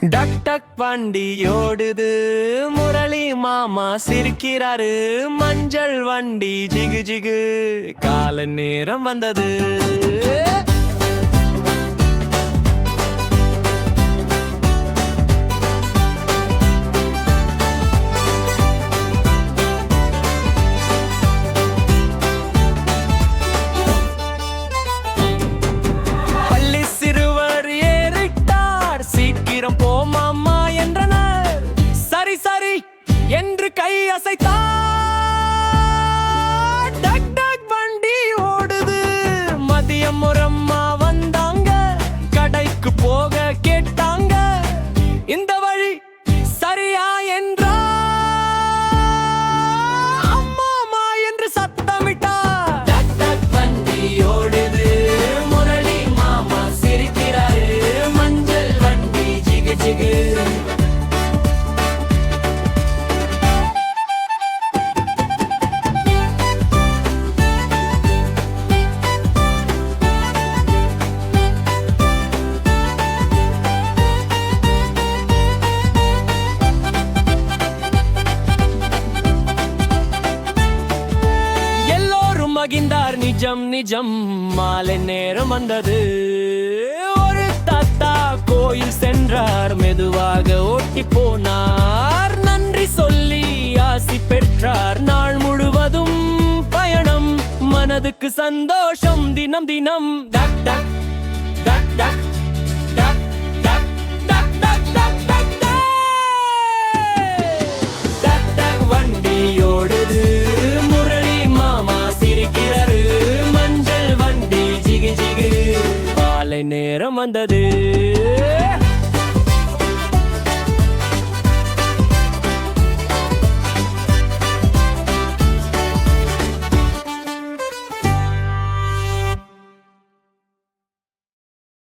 டக் டக் வண்டி ஓடுது. முரளி மாமா சிரிக்கிறாரு. மஞ்சள் வண்டி ஜிகு ஜிகு. கால நேரம் வந்தது. என்று கை அசைத்தார். எல்லோரும் நிஜம் நிஜம். மாலை நேரம் வந்தது. ஒரு தாத்தா கோயில் சென்றார். மெதுவாக ஓட்டி போனார். நன்றி சொல்லி ஆசி பெற்றார். நாள் முழுவதும் பயணம். மனதுக்கு சந்தோஷம். தினம் தினம். டக் டக் டக் டக். நேரம் வந்தது.